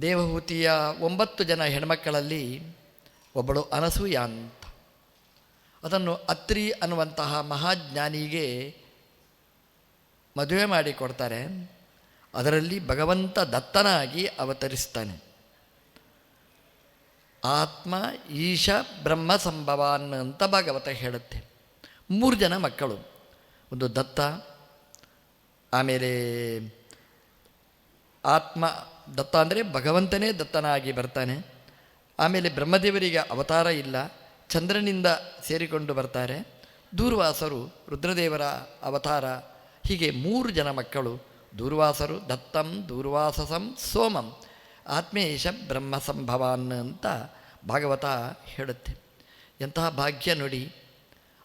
ದೇವಹೂತಿಯ ಒಂಬತ್ತು ಜನ ಹೆಣ್ಮಕ್ಕಳಲ್ಲಿ ಒಬ್ಬಳು ಅನಸೂಯ ಅಂತ. ಅದನ್ನು ಅತ್ರಿ ಅನ್ನುವಂತಹ ಮಹಾಜ್ಞಾನಿಗೆ ಮದುವೆ ಮಾಡಿ ಕೊಡ್ತಾರೆ. ಅದರಲ್ಲಿ ಭಗವಂತ ದತ್ತನಾಗಿ ಅವತರಿಸ್ತಾನೆ. ಆತ್ಮ ಈಶ ಬ್ರಹ್ಮ ಸಂಭವಾನ್ ಅಂತ ಭಾಗವತ ಹೇಳುತ್ತೆ. ಮೂರು ಜನ ಮಕ್ಕಳು. ಒಂದು ದತ್ತ, ಆಮೇಲೆ ಆತ್ಮ ದತ್ತ ಅಂದರೆ ಭಗವಂತನೇ ದತ್ತನಾಗಿ ಬರ್ತಾನೆ. ಆಮೇಲೆ ಬ್ರಹ್ಮದೇವರಿಗೆ ಅವತಾರ ಇಲ್ಲ. ಚಂದ್ರನಿಂದ ಸೇರಿಕೊಂಡು ಬರ್ತಾರೆ. ದೂರ್ವಾಸರು, ರುದ್ರದೇವರ ಅವತಾರ. ಹೀಗೆ ಮೂರು ಜನ ಮಕ್ಕಳು. ದೂರ್ವಾಸರು, ದತ್ತಂ, ದೂರ್ವಾಸಸಂ, ಸೋಮಂ. ಆತ್ಮೇಶ ಬ್ರಹ್ಮ ಸಂಭವಾನ್ ಅಂತ ಭಾಗವತ ಹೇಳುತ್ತೆ. ಎಂತಹ ಭಾಗ್ಯ ನೋಡಿ.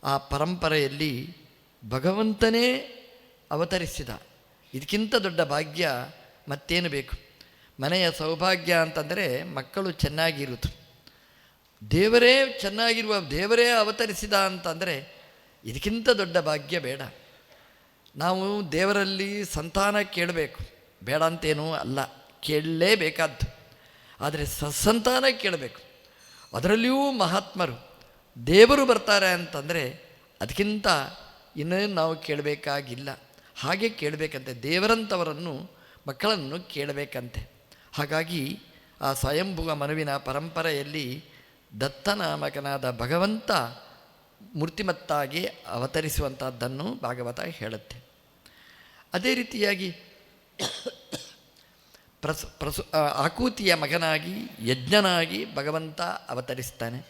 ಆ ಪರಂಪರೆಯಲ್ಲಿ ಭಗವಂತನೇ ಅವತರಿಸಿದ. ಇದಕ್ಕಿಂತ ದೊಡ್ಡ ಭಾಗ್ಯ ಮತ್ತೇನು ಬೇಕು? ಮನೆಯ ಸೌಭಾಗ್ಯ ಅಂತಂದರೆ ಮಕ್ಕಳು ಚೆನ್ನಾಗಿರುವುದು ದೇವರೇ ಚೆನ್ನಾಗಿರುವ, ದೇವರೇ ಅವತರಿಸಿದ ಅಂತಂದರೆ ಇದಕ್ಕಿಂತ ದೊಡ್ಡ ಭಾಗ್ಯ ಬೇಡ. ನಾವು ದೇವರಲ್ಲಿ ಸಂತಾನ ಕೇಳಬೇಕು. ಬೇಡ ಅಂತೇನೂ ಅಲ್ಲ, ಕೇಳಲೇಬೇಕಾದ್ದು. ಆದರೆ ಸಸಂತಾನ ಕೇಳಬೇಕು. ಅದರಲ್ಲಿಯೂ ಮಹಾತ್ಮರು, ದೇವರು ಬರ್ತಾರೆ ಅಂತಂದರೆ ಅದಕ್ಕಿಂತ ಇನ್ನೇನು ನಾವು ಕೇಳಬೇಕಾಗಿಲ್ಲ. ಹಾಗೆ ಕೇಳಬೇಕಂತೆ ದೇವರಂಥವರನ್ನು ಮಕ್ಕಳನ್ನು ಕೇಳಬೇಕಂತೆ. ಹಾಗಾಗಿ ಆ ಸ್ವಯಂಭುವ ಮನುವಿನ ಪರಂಪರೆಯಲ್ಲಿ ದತ್ತನಾಮಕನಾದ ಭಗವಂತ ಮೂರ್ತಿಮತ್ತಾಗಿ ಅವತರಿಸುವಂಥದ್ದನ್ನು ಭಾಗವತ ಹೇಳುತ್ತೆ. ಅದೇ ರೀತಿಯಾಗಿ ಪ್ರಸು ಪ್ರಸು ಆಕೂತಿಯ ಮಗನಾಗಿ, ಯಜ್ಞನಾಗಿ ಭಗವಂತ ಅವತರಿಸ್ತಾನೆ.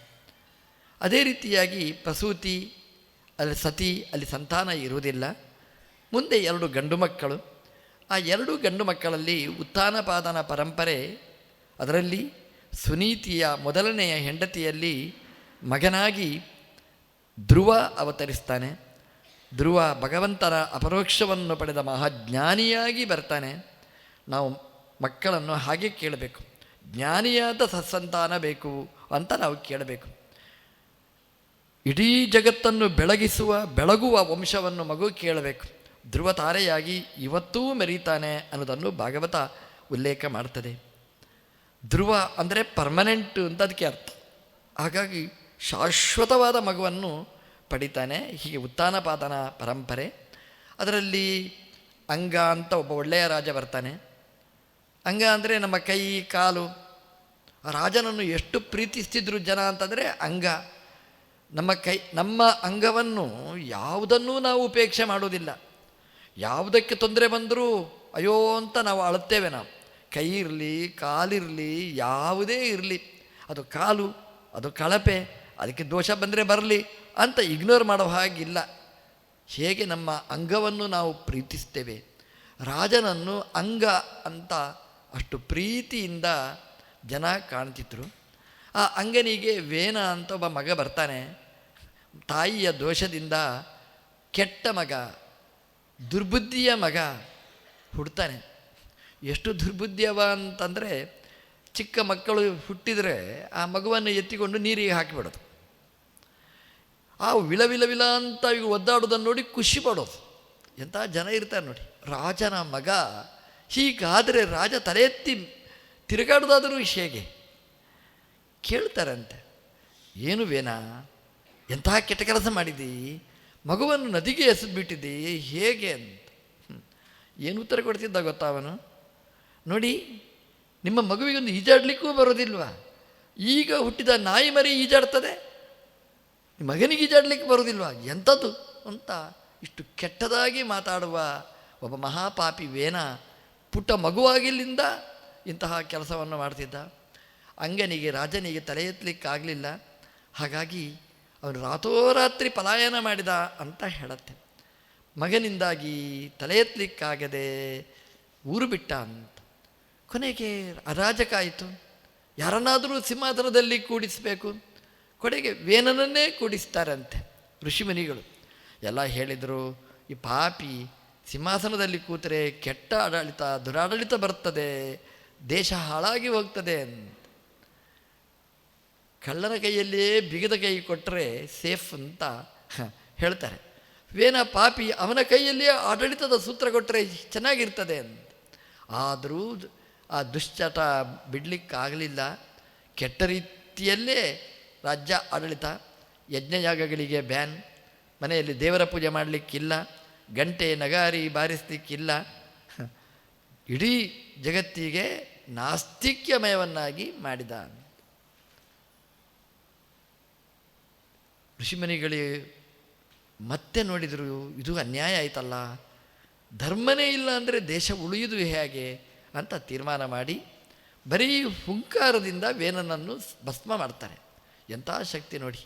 ಅದೇ ರೀತಿಯಾಗಿ ಪ್ರಸೂತಿ, ಅಲ್ಲಿ ಸತಿ, ಅಲ್ಲಿ ಸಂತಾನ ಇರುವುದಿಲ್ಲ. ಮುಂದೆ ಎರಡು ಗಂಡು ಮಕ್ಕಳು. ಆ ಎರಡು ಗಂಡು ಮಕ್ಕಳಲ್ಲಿ ಉತ್ಥಾನಪಾದನ ಪರಂಪರೆ, ಅದರಲ್ಲಿ ಸುನೀತಿಯ ಮೊದಲನೆಯ ಹೆಂಡತಿಯಲ್ಲಿ ಮಗನಾಗಿ ಧ್ರುವ ಅವತರಿಸ್ತಾನೆ. ಧ್ರುವ ಭಗವಂತನ ಅಪರೋಕ್ಷವನ್ನು ಪಡೆದ ಮಹಾಜ್ಞಾನಿಯಾಗಿ ಬರ್ತಾನೆ. ನಾವು ಮಕ್ಕಳನ್ನು ಹಾಗೆ ಕೇಳಬೇಕು. ಜ್ಞಾನಿಯಾದ ಸತ್ಸಂತಾನ ಬೇಕು ಅಂತ ನಾವು ಕೇಳಬೇಕು. ಇಡೀ ಜಗತ್ತನ್ನು ಬೆಳಗಿಸುವ, ಬೆಳಗುವ ವಂಶವನ್ನು ಮಗು ಕೇಳಬೇಕು. ಧ್ರುವ ತಾರೆಯಾಗಿ ಇವತ್ತೂ ಮೆರೀತಾನೆ ಅನ್ನೋದನ್ನು ಭಾಗವತ ಉಲ್ಲೇಖ ಮಾಡ್ತದೆ. ಧ್ರುವ ಅಂದರೆ ಪರ್ಮನೆಂಟ್ ಅಂತ ಅದಕ್ಕೆ ಅರ್ಥ. ಹಾಗಾಗಿ ಶಾಶ್ವತವಾದ ಮಗುವನ್ನು ಪಡಿತಾನೆ, ಹೀಗೆ ಉತ್ಥಾನಪಾದನ ಪರಂಪರೆ. ಅದರಲ್ಲಿ ಅಂಗ ಅಂತ ಒಬ್ಬ ಒಳ್ಳೆಯ ರಾಜ ಬರ್ತಾನೆ. ಅಂಗ ಅಂದರೆ ನಮ್ಮ ಕೈ, ಕಾಲು. ರಾಜನನ್ನು ಎಷ್ಟು ಪ್ರೀತಿಸ್ತಿದ್ರು ಜನ ಅಂತಂದರೆ ಅಂಗ. ನಮ್ಮ ಕೈ, ನಮ್ಮ ಅಂಗವನ್ನು ಯಾವುದನ್ನೂ ನಾವು ಉಪೇಕ್ಷೆ ಮಾಡೋದಿಲ್ಲ. ಯಾವುದಕ್ಕೆ ತೊಂದರೆ ಬಂದರೂ ಅಯ್ಯೋ ಅಂತ ನಾವು ಅಳುತ್ತೇವೆ ನಾವು. ಕೈ ಇರಲಿ, ಕಾಲಿರಲಿ, ಯಾವುದೇ ಇರಲಿ. ಅದು ಕಾಲು, ಅದು ಕಳಪೆ, ಅದಕ್ಕೆ ದೋಷ ಬಂದರೆ ಬರಲಿ ಅಂತ ಇಗ್ನೋರ್ ಮಾಡೋ ಹಾಗಿಲ್ಲ. ಹೇಗೆ ನಮ್ಮ ಅಂಗವನ್ನು ನಾವು ಪ್ರೀತಿಸ್ತೇವೆ? ರಾಜನನ್ನು ಅಂಗ ಅಂತ ಅಷ್ಟು ಪ್ರೀತಿಯಿಂದ ಜನ ಕಾಣ್ತಿದ್ರು. ಆ ಅಂಗನಿಗೆ ವೇನ ಅಂತ ಒಬ್ಬ ಮಗ ಬರ್ತಾನೆ. ತಾಯಿಯ ದೋಷದಿಂದ ಕೆಟ್ಟ ಮಗ ದುರ್ಬುದ್ಧಿಯ ಮಗ ಹುಡ್ತಾನೆ. ಎಷ್ಟು ದುರ್ಬುದ್ಧಿಯವ ಅಂತಂದರೆ ಚಿಕ್ಕ ಮಕ್ಕಳು ಹುಟ್ಟಿದರೆ ಆ ಮಗುವನ್ನು ಎತ್ತಿಕೊಂಡು ನೀರಿಗೆ ಹಾಕಿಬಿಡೋದು. ಆ ವಿಲ ವಿಲ ವಿಲ ಅಂತ ಇವು ಒದ್ದಾಡೋದನ್ನು ನೋಡಿ ಖುಷಿ ಪಡೋದು. ಎಂಥ ಜನ ಇರ್ತಾರೆ ನೋಡಿ, ರಾಜನ ಮಗ ಹೀಗಾದರೆ ರಾಜ ತಲೆ ಎತ್ತಿ ತಿರುಗಾಡೋದಾದರೂ ಹೇಗೆ? ಕೇಳ್ತಾರಂತೆ, ಏನು ವೇನಾ ಎಂತಹ ಕೆಟ್ಟ ಕೆಲಸ ಮಾಡಿದ್ದಿ? ಮಗುವನ್ನು ನದಿಗೆ ಎಸೆದ್ಬಿಟ್ಟಿದ್ದೆ, ಹೇಗೆ ಅಂತ. ಏನು ಉತ್ತರ ಕೊಡ್ತಿದ್ದ ಗೊತ್ತಾ ಅವನು? ನೋಡಿ, ನಿಮ್ಮ ಮಗುವಿಗೊಂದು ಈಜಾಡಲಿಕ್ಕೂ ಬರೋದಿಲ್ವಾ? ಈಗ ಹುಟ್ಟಿದ ನಾಯಿ ಮರಿ ಈಜಾಡ್ತದೆ? ಮಗನಿಗೆ ಈಜಾಡ್ಲಿಕ್ಕೆ ಬರೋದಿಲ್ವಾ? ಎಂಥದ್ದು ಅಂತ ಇಷ್ಟು ಕೆಟ್ಟದಾಗಿ ಮಾತಾಡುವ ಒಬ್ಬ ಮಹಾಪಾಪಿ ವೇನ ಪುಟ್ಟ ಮಗುವಾಗಿಲ್ಲಿಂದ ಇಂತಹ ಕೆಲಸವನ್ನು ಮಾಡ್ತಿದ್ದ. ಅಂಗನಿಗೆ ರಾಜನಿಗೆ ತಲೆ ಎತ್ತಲಿಕ್ಕಾಗಲಿಲ್ಲ ಹಾಗಾಗಿ ಅವನು ರಾತೋರಾತ್ರಿ ಪಲಾಯನ ಮಾಡಿದ ಅಂತ ಹೇಳತ್ತೆ. ಮಗನಿಂದಾಗಿ ತಲೆ ಎತ್ತಲಿಕ್ಕಾಗದೆ ಊರು ಬಿಟ್ಟ ಅಂತ. ಕೊನೆಗೆ ಅರಾಜಕಾಯಿತು ಯಾರನ್ನಾದರೂ ಸಿಂಹಾಸನದಲ್ಲಿ ಕೂಡಿಸಬೇಕು. ಕೊನೆಗೆ ವೇನನನ್ನೇ ಕೂಡಿಸ್ತಾರಂತೆ ಋಷಿಮುನಿಗಳು. ಎಲ್ಲ ಹೇಳಿದರು, ಈ ಪಾಪಿ ಸಿಂಹಾಸನದಲ್ಲಿ ಕೂತರೆ ಕೆಟ್ಟ ಆಡಳಿತ, ದುರಾಡಳಿತ ಬರ್ತದೆ, ದೇಶ ಹಾಳಾಗಿ ಹೋಗ್ತದೆ ಕಳ್ಳನ ಕೈಯಲ್ಲಿಯೇ ಬಿಗದ ಕೈ ಕೊಟ್ಟರೆ ಸೇಫ್ ಅಂತ ಹೇಳ್ತಾರೆ. ವೇನ ಪಾಪಿ ಅವನ ಕೈಯಲ್ಲಿಯೇ ಆಡಳಿತದ ಸೂತ್ರ ಕೊಟ್ಟರೆ ಚೆನ್ನಾಗಿರ್ತದೆ ಅಂತ. ಆದರೂ ಆ ದುಶ್ಚಟ ಬಿಡಲಿಕ್ಕಾಗಲಿಲ್ಲ. ಕೆಟ್ಟ ರೀತಿಯಲ್ಲೇ ರಾಜ್ಯ ಆಡಳಿತ, ಯಜ್ಞಯಾಗಗಳಿಗೆ ಬ್ಯಾನ್, ಮನೆಯಲ್ಲಿ ದೇವರ ಪೂಜೆ ಮಾಡಲಿಕ್ಕಿಲ್ಲ, ಗಂಟೆ ನಗಾರಿ ಬಾರಿಸಲಿಕ್ಕಿಲ್ಲ. ಇಡೀ ಜಗತ್ತಿಗೆ ನಾಸ್ತಿಕ್ಯಮಯವನ್ನಾಗಿ ಮಾಡಿದ. ಋಷಿಮನಿಗಳಿಗೆ ಮತ್ತೆ ನೋಡಿದರು, ಇದು ಅನ್ಯಾಯ ಆಯ್ತಲ್ಲ, ಧರ್ಮನೇ ಇಲ್ಲ ಅಂದರೆ ದೇಶ ಉಳಿಯುವುದು ಹೇಗೆ? ಅಂತ ತೀರ್ಮಾನ ಮಾಡಿ, ಬರೀ ಹುಂಕಾರದಿಂದ ವೇನನನ್ನು ಭಸ್ಮ ಮಾಡ್ತಾರೆ. ಎಂಥ ಶಕ್ತಿ ನೋಡಿ.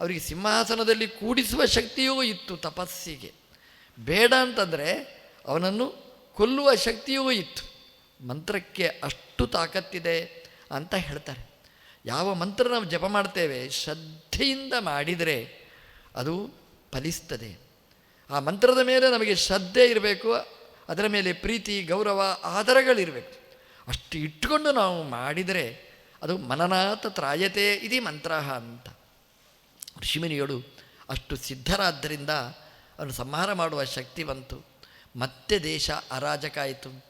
ಅವರಿಗೆ ಸಿಂಹಾಸನದಲ್ಲಿ ಕೂಡಿಸುವ ಶಕ್ತಿಯೂ ಇತ್ತು ತಪಸ್ಸಿಗೆ. ಬೇಡ ಅಂತಂದರೆ ಅವನನ್ನು ಕೊಲ್ಲುವ ಶಕ್ತಿಯೂ ಇತ್ತು. ಮಂತ್ರಕ್ಕೆ ಅಷ್ಟು ತಾಕತ್ತಿದೆ ಅಂತ ಹೇಳ್ತಾರೆ. ಯಾವ ಮಂತ್ರ ನಾವು ಜಪ ಮಾಡ್ತೇವೆ, ಶ್ರದ್ಧೆಯಿಂದ ಮಾಡಿದರೆ ಅದು ಫಲಿಸ್ತದೆ. ಆ ಮಂತ್ರದ ಮೇಲೆ ನಮಗೆ ಶ್ರದ್ಧೆ ಇರಬೇಕು, ಅದರ ಮೇಲೆ ಪ್ರೀತಿ, ಗೌರವ, ಆಧಾರಗಳಿರಬೇಕು. ಅಷ್ಟು ಇಟ್ಟುಕೊಂಡು ನಾವು ಮಾಡಿದರೆ ಅದು ಮನನಾಥ ತ್ರಾಯತೆ ಇದಿ ಮಂತ್ರ ಅಂತ. ಋಷಿಮುನಿಗಳು ಅಷ್ಟು ಸಿದ್ಧರಾದ್ದರಿಂದ ಅವನು ಸಂಹಾರ ಮಾಡುವ ಶಕ್ತಿ ಬಂತು. ಮತ್ತೆ ದೇಶ ಅರಾಜಕಾಯಿತು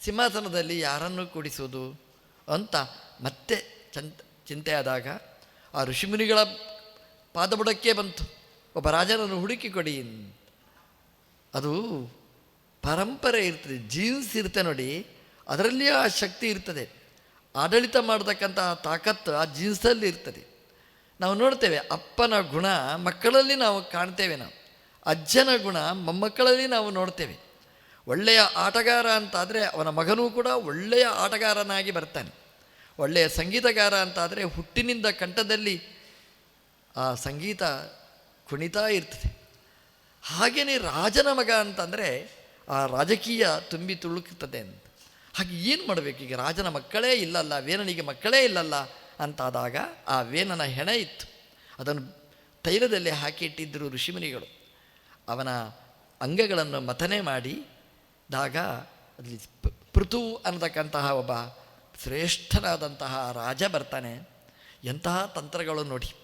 ಸಿಂಹಾಸನದಲ್ಲಿ ಯಾರನ್ನು ಕೂಡಿಸುವುದು ಅಂತ ಮತ್ತೆ ಚಂತ ಚಿಂತೆ ಆದಾಗ ಆ ಋಷಿಮುನಿಗಳ ಪಾದಬುಡಕ್ಕೆ ಬಂತು. ಒಬ್ಬ ರಾಜನನ್ನು ಹುಡುಕಿ ಕೊಡಿ ಅದು ಪರಂಪರೆ ಇರ್ತದೆ ಜೀನ್ಸ್ ಇರುತ್ತೆ ನೋಡಿ, ಅದರಲ್ಲಿಯೇ ಆ ಶಕ್ತಿ ಇರ್ತದೆ. ಆಡಳಿತ ಮಾಡತಕ್ಕಂಥ ತಾಕತ್ತು ಆ ಜೀನ್ಸಲ್ಲಿ ಇರ್ತದೆ. ನಾವು ನೋಡ್ತೇವೆ, ಅಪ್ಪನ ಗುಣ ಮಕ್ಕಳಲ್ಲಿ ನಾವು ಕಾಣ್ತೇವೆ ನಾವು, ಅಜ್ಜನ ಗುಣ ಮೊಮ್ಮಕ್ಕಳಲ್ಲಿ ನಾವು ನೋಡ್ತೇವೆ. ಒಳ್ಳೆಯ ಆಟಗಾರ ಅಂತಾದರೆ ಅವನ ಮಗನೂ ಕೂಡ ಒಳ್ಳೆಯ ಆಟಗಾರನಾಗಿ ಬರ್ತಾನೆ. ಒಳ್ಳೆಯ ಸಂಗೀತಗಾರ ಅಂತಾದರೆ ಹುಟ್ಟಿನಿಂದ ಕಂಠದಲ್ಲಿ ಆ ಸಂಗೀತ ಕುಣಿತಾ ಇರ್ತದೆ. ಹಾಗೆಯೇ ರಾಜನ ಮಗ ಅಂತಂದರೆ ಆ ರಾಜಕೀಯ ತುಂಬಿ ತುಳುಕುತ್ತದೆ ಅಂತ. ಹಾಗೆ ಏನು ಮಾಡಬೇಕು? ಈಗ ರಾಜನ ಮಕ್ಕಳೇ ಇಲ್ಲಲ್ಲ ವೇನನಿಗೆ ಮಕ್ಕಳೇ ಇಲ್ಲಲ್ಲ ಅಂತಾದಾಗ ಆ ವೇನನ ಹೆಣ ಇತ್ತು. ಅದನ್ನು ತೈಲದಲ್ಲಿ ಹಾಕಿ ಇಟ್ಟಿದ್ದರು ಋಷಿಮುನಿಗಳು. ಅವನ ಅಂಗಗಳನ್ನು ಮಥನೆ ಮಾಡಿದಾಗ ಅಲ್ಲಿ ಪೃಥು ಅನ್ನತಕ್ಕಂತಹ ಒಬ್ಬ ಶ್ರೇಷ್ಠನಾದಂತಹ ರಾಜ ಬರ್ತಾನೆ. ಎಂತಹ ತಂತ್ರಗಳು ನೋಡಿ.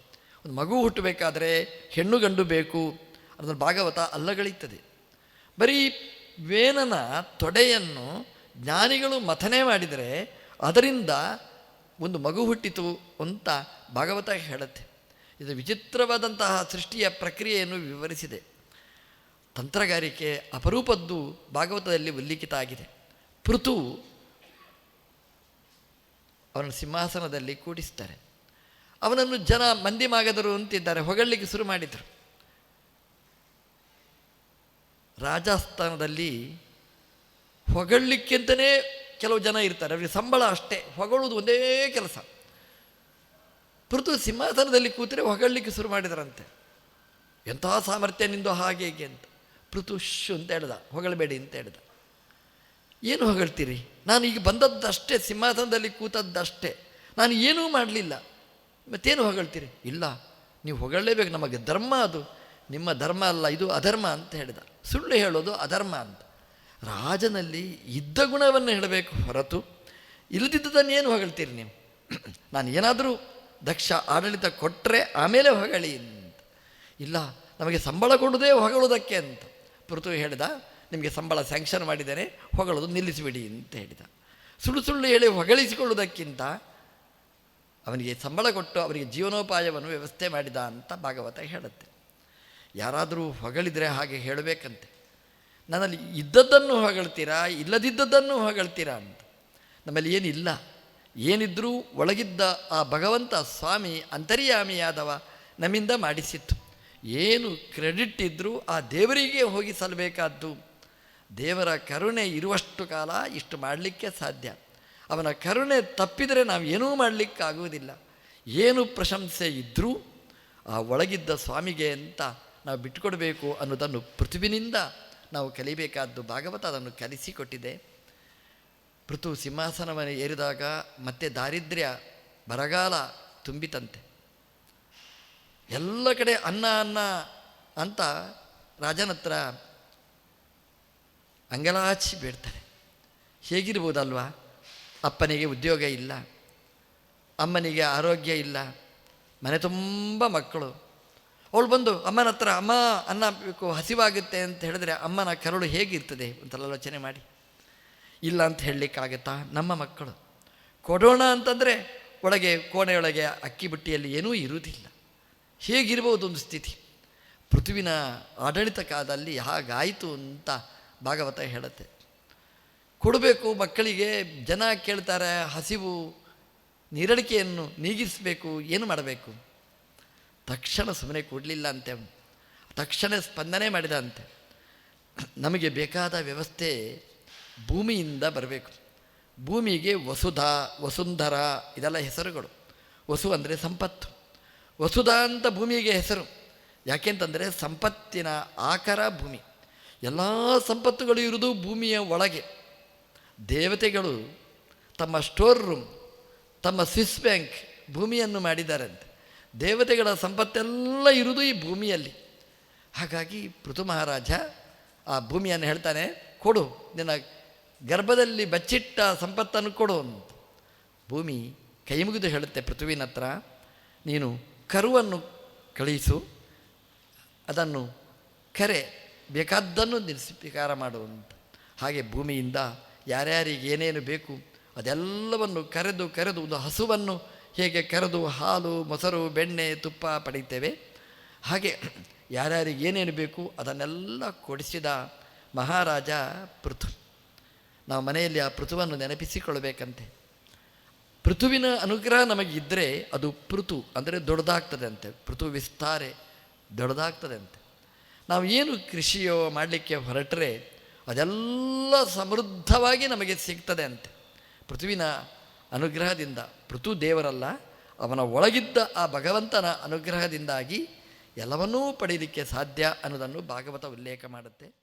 ಒಂದು ಮಗು ಹುಟ್ಟಬೇಕಾದ್ರೆ ಹೆಣ್ಣು ಗಂಡು ಬೇಕು. ಅದನ್ನು ಭಾಗವತ ಅಲ್ಲಗಳಿತ್ತದೆ ಬರೀ ವೇನನ ತೊಡೆಯನ್ನು ಜ್ಞಾನಿಗಳು ಮಥನೆ ಮಾಡಿದರೆ ಅದರಿಂದ ಒಂದು ಮಗು ಹುಟ್ಟಿತು ಅಂತ ಭಾಗವತ ಹೇಳುತ್ತೆ. ಇದು ವಿಚಿತ್ರವಾದಂತಹ ಸೃಷ್ಟಿಯ ಪ್ರಕ್ರಿಯೆಯನ್ನು ವಿವರಿಸಿದೆ. ತಂತ್ರಗಾರಿಕೆ ಅಪರೂಪದ್ದು ಭಾಗವತದಲ್ಲಿ ಉಲ್ಲಿಖಿತ ಆಗಿದೆ ಪೃಥು ಅವನ ಸಿಂಹಾಸನದಲ್ಲಿ ಕೂಡಿಸ್ತಾರೆ. ಅವನನ್ನು ಜನ ಮಂದಿ ಮಾಗದರು ಅಂತಿದ್ದಾರೆ. ಹೊಗಳಲಿಕ್ಕೆ ಶುರು ಮಾಡಿದರು. ರಾಜಸ್ಥಾನದಲ್ಲಿ ಹೊಗಳಲಿಕ್ಕೆಂತಲೇ ಕೆಲವು ಜನ ಇರ್ತಾರೆ. ಅವರಿಗೆ ಸಂಬಳ ಅಷ್ಟೇ. ಹೊಗಳುವುದು ಒಂದೇ ಕೆಲಸ. ಪೃಥ್ವಿ ಸಿಂಹಾಸನದಲ್ಲಿ ಕೂತರೆ ಹೊಗಳಲಿಕ್ಕೆ ಶುರು ಮಾಡಿದರಂತೆ. ಎಂತಹ ಸಾಮರ್ಥ್ಯ ನಿಂದು ಹಾಗೆ ಹೀಗೆ ಅಂತ. ಪೃಥುಷ್ ಅಂತ ಹೇಳ್ದ. ಹೊಗಳಬೇಡಿ ಅಂತ ಹೇಳ್ದ. ಏನು ಹೊಗಳ್ತೀರಿ? ನಾನು ಈಗ ಬಂದದ್ದಷ್ಟೇ, ಸಿಂಹಾಸನದಲ್ಲಿ ಕೂತದ್ದಷ್ಟೇ. ನಾನು ಏನೂ ಮಾಡಲಿಲ್ಲ. ಮತ್ತೇನು ಹೊಗಳ್ತೀರಿ? ಇಲ್ಲ, ನೀವು ಹೊಗಳಲೇಬೇಕು ನಮಗೆ. ಧರ್ಮ ಅದು. ನಿಮ್ಮ ಧರ್ಮ ಅಲ್ಲ, ಇದು ಅಧರ್ಮ ಅಂತ ಹೇಳಿದ. ಸುಳ್ಳು ಹೇಳೋದು ಅಧರ್ಮ ಅಂತ. ರಾಜನಲ್ಲಿ ಇದ್ದ ಗುಣವನ್ನು ಹೇಳಬೇಕು ಹೊರತು ಇಲ್ಲದಿದ್ದದನ್ನು ಏನು ಹೊಗಳ್ತೀರಿ ನೀವು? ನಾನು ಏನಾದರೂ ದಕ್ಷ ಆಡಳಿತ ಕೊಟ್ಟರೆ ಆಮೇಲೆ ಹೊಗಳಿ ಅಂತ. ಇಲ್ಲ, ನಮಗೆ ಸಂಬಳ ಕೊಡುವುದೇ ಹೊಗಳುವುದಕ್ಕೆ ಅಂತ. ಪೃಥು ಹೇಳಿದ ನಿಮಗೆ ಸಂಬಳ ಸ್ಯಾಂಕ್ಷನ್ ಮಾಡಿದರೆ ಹೊಗಳೋದು ನಿಲ್ಲಿಸಿಬಿಡಿ ಅಂತ ಹೇಳಿದ. ಸುಳ್ಳು ಸುಳ್ಳು ಹೇಳಿ ಹೊಗಳಿಸಿಕೊಳ್ಳುವುದಕ್ಕಿಂತ ಅವನಿಗೆ ಸಂಬಳ ಕೊಟ್ಟು ಅವರಿಗೆ ಜೀವನೋಪಾಯವನ್ನು ವ್ಯವಸ್ಥೆ ಮಾಡಿದ ಅಂತ ಭಾಗವತ ಹೇಳುತ್ತೆ. ಯಾರಾದರೂ ಹೊಗಳಿದರೆ ಹಾಗೆ ಹೇಳಬೇಕಂತೆ. ನನ್ನಲ್ಲಿ ಇದ್ದದ್ದನ್ನು ಹೊಗಳ್ತೀರಾ, ಇಲ್ಲದಿದ್ದದ್ದನ್ನು ಹೊಗಳ್ತೀರಾ ಅಂತ. ನಮ್ಮಲ್ಲಿ ಏನಿಲ್ಲ. ಏನಿದ್ರೂ ಒಳಗಿದ್ದ ಆ ಭಗವಂತ ಸ್ವಾಮಿ ಅಂತರ್ಯಾಮಿಯಾದವ ನಮ್ಮಿಂದ ಮಾಡಿಸಿತ್ತು. ಏನು ಕ್ರೆಡಿಟ್ ಇದ್ದರೂ ಆ ದೇವರಿಗೆ ಹೋಗಿ ಸಲ್ಲಬೇಕಾದ್ದು ದೇವರ ಕರುಣೆ ಇರುವಷ್ಟು ಕಾಲ ಇಷ್ಟು ಮಾಡಲಿಕ್ಕೆ ಸಾಧ್ಯ. ಅವನ ಕರುಣೆ ತಪ್ಪಿದರೆ ನಾವು ಏನೂ ಮಾಡಲಿಕ್ಕಾಗುವುದಿಲ್ಲ. ಏನು ಪ್ರಶಂಸೆ ಇದ್ದರೂ ಆ ಒಳಗಿದ್ದ ಸ್ವಾಮಿಗೆ ಅಂತ ನಾವು ಬಿಟ್ಟುಕೊಡಬೇಕು ಅನ್ನೋದನ್ನು ಪೃಥ್ವಿನಿಂದ ನಾವು ಕಲಿಬೇಕಾದ್ದು ಭಾಗವತ ಅದನ್ನು ಕಲಿಸಿಕೊಟ್ಟಿದೆ. ಪೃಥು ಸಿಂಹಾಸನವನ್ನು ಏರಿದಾಗ ಮತ್ತೆ ದಾರಿದ್ರ್ಯ ಬರಗಾಲ ತುಂಬಿತಂತೆ. ಎಲ್ಲ ಕಡೆ ಅನ್ನ ಅನ್ನ ಅಂತ ರಾಜನ ಹತ್ರ ಅಂಗಲಾಚಿ ಬೇಡ್ತಾರೆ ಹೇಗಿರ್ಬೋದಲ್ವಾ? ಅಪ್ಪನಿಗೆ ಉದ್ಯೋಗ ಇಲ್ಲ, ಅಮ್ಮನಿಗೆ ಆರೋಗ್ಯ ಇಲ್ಲ, ಮನೆ ತುಂಬ ಮಕ್ಕಳು. ಅವಳು ಬಂದು, ಅಮ್ಮನ ಹತ್ರ, ಅಮ್ಮ, ಅನ್ನ ಬೇಕು, ಹಸಿವಾಗುತ್ತೆ ಅಂತ ಹೇಳಿದ್ರೆ ಅಮ್ಮನ ಕರುಳು ಹೇಗಿರ್ತದೆ ಅಂತ ಆಲೋಚನೆ ಮಾಡಿ. ಇಲ್ಲ ಅಂತ ಹೇಳಲಿಕ್ಕಾಗತ್ತಾ? ನಮ್ಮ ಮಕ್ಕಳು. ಕೊಡೋಣ ಅಂತಂದರೆ ಒಳಗೆ, ಕೋಣೆಯೊಳಗೆ ಅಕ್ಕಿ ಬುಟ್ಟಿಯಲ್ಲಿ ಏನೂ ಇರುವುದಿಲ್ಲ. ಹೇಗಿರ್ಬೋದು ಒಂದು ಸ್ಥಿತಿ. ಪೃಥುವಿನ ಆಡಳಿತ ಕಾಲದಲ್ಲಿ ಹಾಗಾಯಿತು ಅಂತ ಭಾಗವತ ಹೇಳುತ್ತೆ. ಕೊಡಬೇಕು, ಮಕ್ಕಳಿಗೆ ಜನ ಕೇಳ್ತಾರೆ, ಹಸಿವು, ನೀರಡಿಕೆಯನ್ನು ನೀಗಿಸಬೇಕು, ಏನು ಮಾಡಬೇಕು? ತಕ್ಷಣ ಸುಮ್ಮನೆ ಕೊಡಲಿಲ್ಲ ಅಂತೆ. ತಕ್ಷಣ ಸ್ಪಂದನೆ ಮಾಡಿದ ಅಂತೆ. ನಮಗೆ ಬೇಕಾದ ವ್ಯವಸ್ಥೆ ಭೂಮಿಯಿಂದ ಬರಬೇಕು. ಭೂಮಿಗೆ ವಸುಧ, ವಸುಂಧರ, ಇದೆಲ್ಲ ಹೆಸರುಗಳು. ವಸು ಅಂದರೆ ಸಂಪತ್ತು. ವಸುಧಾ ಅಂತ ಭೂಮಿಗೆ ಹೆಸರು. ಯಾಕೆಂತಂದರೆ ಸಂಪತ್ತಿನ ಆಕಾರ ಭೂಮಿ. ಎಲ್ಲ ಸಂಪತ್ತುಗಳು ಇರುವುದು ಭೂಮಿಯ ಒಳಗೆ. ದೇವತೆಗಳು ತಮ್ಮ ಸ್ಟೋರ್ ರೂಮ್, ತಮ್ಮ ಸ್ವಿಸ್ ಬ್ಯಾಂಕ್ ಭೂಮಿಯನ್ನು ಮಾಡಿದ್ದಾರಂತೆ. ದೇವತೆಗಳ ಸಂಪತ್ತೆಲ್ಲ ಇರುವುದು ಈ ಭೂಮಿಯಲ್ಲಿ. ಹಾಗಾಗಿ ಪೃಥು ಮಹಾರಾಜ ಆ ಭೂಮಿಯನ್ನು ಹೇಳ್ತಾನೆ, ಕೊಡು, ನಿನ್ನ ಗರ್ಭದಲ್ಲಿ ಬಚ್ಚಿಟ್ಟ ಸಂಪತ್ತನ್ನು ಕೊಡು ಅಂತ. ಭೂಮಿ ಕೈ ಮುಗಿದು ಹೇಳುತ್ತೆ ಪೃಥುವಿನ ಹತ್ರ, ನೀನು ಕರುವನ್ನು ಕಳಿಸು ಅದನ್ನು ಕರೆ. ಬೇಕಾದ್ದನ್ನು ನಿರ್ಸ್ವೀಕಾರ ಮಾಡುವಂಥ ಹಾಗೆ ಭೂಮಿಯಿಂದ ಯಾರ್ಯಾರಿಗೆ ಏನೇನು ಬೇಕು ಅದೆಲ್ಲವನ್ನು ಕರೆದು ಕರೆದು ಒಂದು ಹಸುವನ್ನು ಹೇಗೆ ಕರೆದು ಹಾಲು, ಮೊಸರು, ಬೆಣ್ಣೆ, ತುಪ್ಪ ಪಡೀತೇವೆ ಹಾಗೆ ಯಾರ್ಯಾರಿಗೆ ಏನೇನು ಬೇಕು ಅದನ್ನೆಲ್ಲ ಕೊಡಿಸಿದ ಮಹಾರಾಜ ಪೃಥು. ನಾವು ಮನೆಯಲ್ಲಿ ಆ ಪೃಥುವನ್ನು ನೆನಪಿಸಿಕೊಳ್ಬೇಕಂತೆ ಪೃಥುವಿನ ಅನುಗ್ರಹ ನಮಗಿದ್ದರೆ ಅದು ಪೃಥು ಅಂದರೆ ದೊಡ್ಡದಾಗ್ತದೆ ಅಂತೆ. ಪೃಥು ವಿಸ್ತಾರೆ ದೊಡ್ಡದಾಗ್ತದೆ ಅಂತೆ. ನಾವು ಏನು ಕೃಷಿಯೋ ಮಾಡಲಿಕ್ಕೆ ಹೊರಟರೆ ಅದೆಲ್ಲ ಸಮೃದ್ಧವಾಗಿ ನಮಗೆ ಸಿಗ್ತದೆ ಅಂತೆ. ಪೃಥುವಿನ ಅನುಗ್ರಹದಿಂದ, ಪೃಥು ದೇವರಲ್ಲ, ಅವನ ಒಳಗಿದ್ದ ಆ ಭಗವಂತನ ಅನುಗ್ರಹದಿಂದಾಗಿ ಎಲ್ಲವನ್ನೂ ಪಡೀಲಿಕ್ಕೆ ಸಾಧ್ಯ ಅನ್ನೋದನ್ನು ಭಾಗವತ ಉಲ್ಲೇಖ ಮಾಡುತ್ತೆ.